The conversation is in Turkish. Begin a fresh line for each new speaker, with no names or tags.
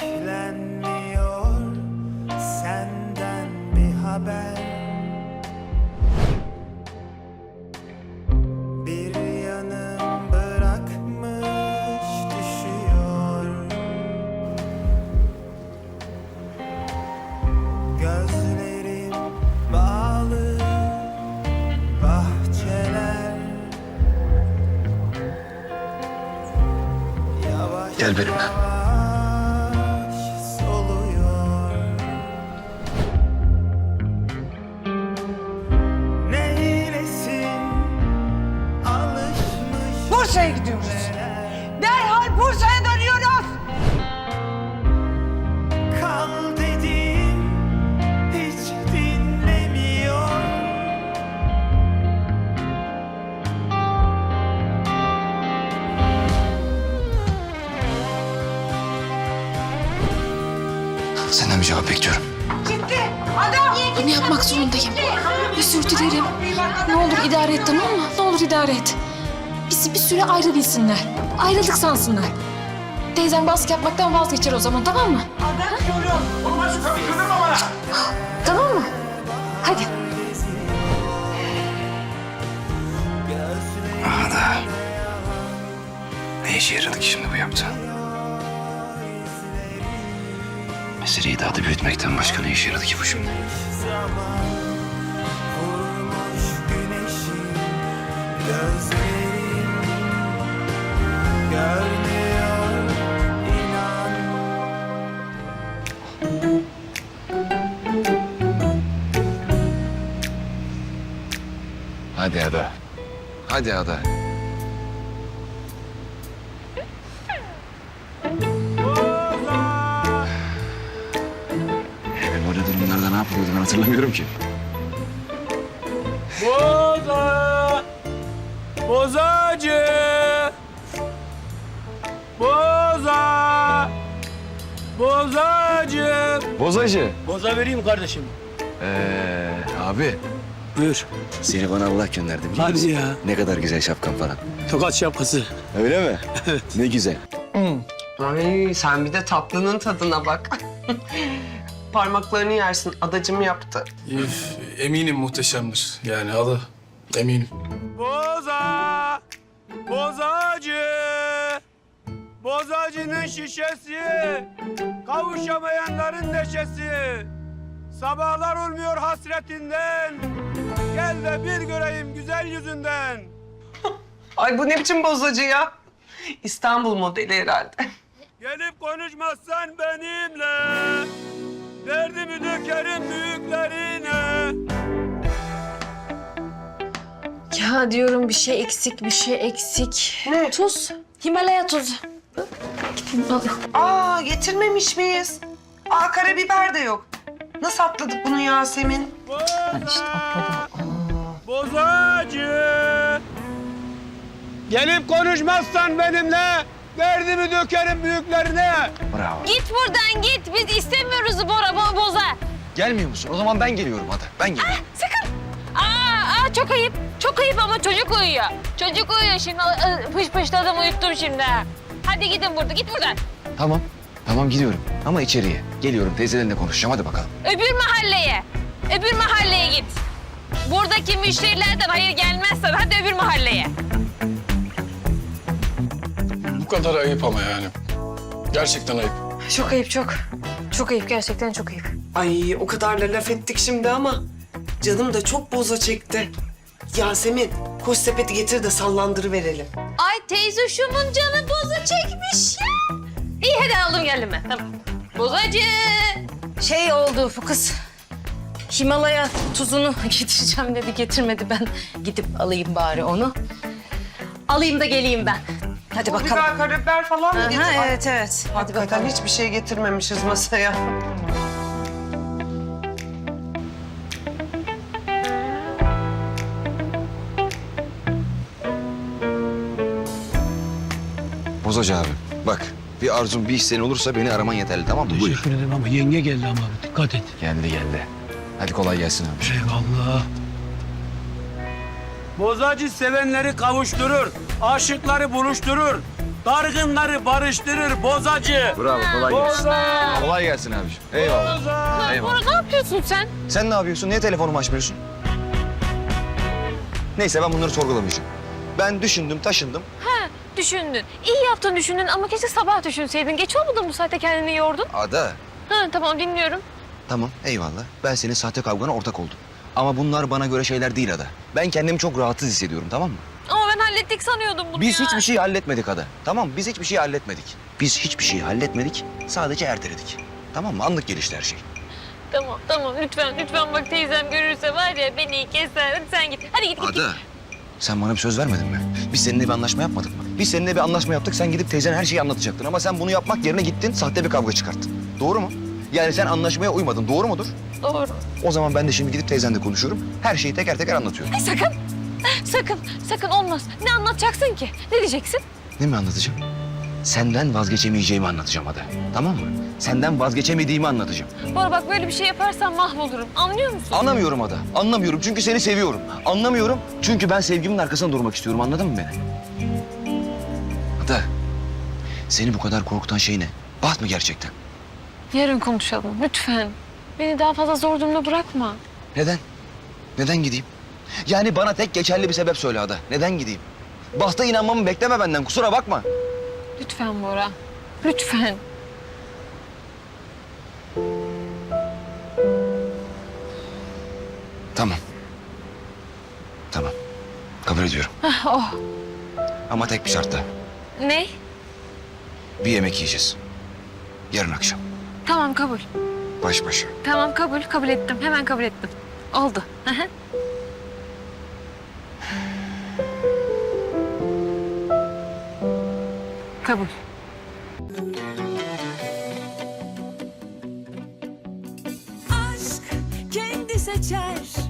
beklenmiyor senden bir haber. Bir yanım bırakmış düşüyor. Gözlerim
Gel benimle.
Bursa'ya gidiyoruz. Derhal Bursa'ya dönüyoruz.
Kal dedim hiç dinlemiyor
Senden bir cevap bekliyorum.
Gitti. Adam.
Bunu yapmak zorundayım. Özür dilerim. Ne olur idare et tamam mı? Ne olur idare et. Bizi bir süre ayrı bilsinler. Ayrılık sansınlar. Teyzem baskı yapmaktan vazgeçer o zaman tamam mı?
Adam diyorum.
Tamam mı? Hadi.
Aha da. Ne işe yaradı ki şimdi bu yaptığın? Meseleyi daha da büyütmekten başka ne işe yaradı ki bu şimdi?
Gözlerim Görmüyor inan
Hadi Ada. Hadi Ada. Ben böyle durumlarda ne yapıyordum ben hatırlamıyorum ki.
Boza! Bozacı! Bozacı!
Bozacı.
Boza vereyim kardeşim.
Ee, abi
Buyur.
seni bana Allah gönderdi biliyor
Hadi
musun?
ya.
Ne kadar güzel şapkan falan.
Tokat şapkası.
Öyle mi? Evet. Ne güzel.
Ay sen bir de tatlının tadına bak. Parmaklarını yersin. Adacım yaptı.
Üf, eminim muhteşemdir. Yani adı eminim.
Boza! Bozacı! Bozacının şişesi! Kavuşamayanların neşesi! Sabahlar olmuyor hasretinden! Gel de bir göreyim güzel yüzünden!
Ay bu ne biçim bozacı ya? İstanbul modeli herhalde.
Gelip konuşmazsan benimle Derdimi dökerim büyüklerine
Ya diyorum bir şey eksik, bir şey eksik.
Ne?
Tuz. Himalaya tuzu.
Aa getirmemiş miyiz? Aa karabiber de yok. Nasıl atladık bunu Yasemin?
Ben işte Bozacı Gelip konuşmazsan benimle Derdimi dökerim büyüklerine
Bravo.
Git buradan git. Biz istemiyoruz Bora bo boza.
Gelmiyor musun? O zaman ben geliyorum Ada. Ben geliyorum.
Sakın. Aa, aa çok ayıp. Çok ayıp ama çocuk uyuyor. Çocuk uyuyor şimdi. Aa, Pış pışladım uyuttum şimdi. Hadi gidin burada. Git buradan.
Tamam. Tamam gidiyorum. Ama içeriye. Geliyorum teyzelerinle konuşacağım. Hadi bakalım.
Öbür mahalleye. Öbür mahalleye git. Buradaki müşterilerden hayır gelmezsen hadi öbür mahalleye.
Bu kadar ayıp ama yani. Gerçekten ayıp.
Çok ayıp çok. Çok ayıp gerçekten çok ayıp.
Ay o kadar da laf ettik şimdi ama canım da çok boza çekti. Yasemin koş sepeti getir de sallandırı verelim.
Ay teyze şumun canı boza çekmiş ya. İyi hadi aldım geldim ben. Tamam. Bozacı. Şey oldu bu kız. Himalaya tuzunu getireceğim dedi getirmedi ben. Gidip alayım bari onu. Alayım da geleyim ben. Hadi
O
bakalım.
biber karabiber falan mı
Aha,
getir?
Evet evet. Hadi
Hakikaten
bakalım.
hiçbir şey getirmemişiz masaya.
Bozacı abi. Bak bir arzun bir isteğin olursa beni araman yeterli tamam mı? Buyur.
Teşekkür ederim ama yenge geldi ama dikkat et.
Geldi geldi. Hadi kolay gelsin abi.
Eyvallah. Bozacı sevenleri kavuşturur, aşıkları buluşturur. dargınları barıştırır bozacı.
Bravo kolay gelsin.
Boza!
Kolay gelsin abiciğim. Eyvallah.
Boza!
Eyvallah.
Bora ne yapıyorsun sen?
Sen ne yapıyorsun? Niye telefonumu açmıyorsun? Neyse ben bunları sorgulamayacağım. Ben düşündüm, taşındım.
Düşündün. İyi yaptın düşündün ama keşke sabah düşünseydin. Geç olmadı mı bu saatte kendini yordun?
Ada.
Ha tamam dinliyorum.
Tamam, eyvallah. Ben senin sahte kavgana ortak oldum. Ama bunlar bana göre şeyler değil Ada. Ben kendimi çok rahatsız hissediyorum, tamam mı?
Ama ben hallettik sanıyordum bunu
Biz
ya.
hiçbir şey halletmedik Ada. Tamam? Biz hiçbir şey halletmedik. Biz hiçbir şey halletmedik. Sadece erteledik. Tamam mı? Anlık gelişti her şey.
Tamam tamam lütfen lütfen bak teyzem görürse var ya beni keser. Hadi sen git. Hadi git git. git.
Sen bana bir söz vermedin mi? Biz seninle bir anlaşma yapmadık mı? Biz seninle bir anlaşma yaptık. Sen gidip teyzene her şeyi anlatacaktın. Ama sen bunu yapmak yerine gittin, sahte bir kavga çıkarttın. Doğru mu? Yani sen anlaşmaya uymadın. Doğru mudur?
Doğru.
O zaman ben de şimdi gidip teyzenle konuşuyorum. Her şeyi teker teker anlatıyorum.
Ay sakın. Sakın sakın olmaz. Ne anlatacaksın ki? Ne diyeceksin?
Ne mi anlatacağım? Senden vazgeçemeyeceğimi anlatacağım Ada. Tamam mı? Senden vazgeçemediğimi anlatacağım.
Bora bak böyle bir şey yaparsan mahvolurum. Anlıyor musun?
Anlamıyorum Ada. Anlamıyorum çünkü seni seviyorum. Anlamıyorum çünkü ben sevgimin arkasında durmak istiyorum. Anladın mı beni? Ada. Seni bu kadar korkutan şey ne? Baht mı gerçekten?
Yarın konuşalım lütfen. Beni daha fazla zor durumda bırakma.
Neden? Neden gideyim? Yani bana tek geçerli bir sebep söyle Ada. Neden gideyim? Bahta inanmamı bekleme benden. Kusura bakma.
Lütfen Bora. Lütfen.
Tamam. Tamam. Kabul ediyorum.
Ah, oh.
Ama tek bir şartla.
Ne?
Bir yemek yiyeceğiz. Yarın akşam.
Tamam kabul.
Baş başa.
Tamam kabul. Kabul ettim. Hemen kabul ettim. Oldu. Hı hı. Kabul.
aşk kendi seçer.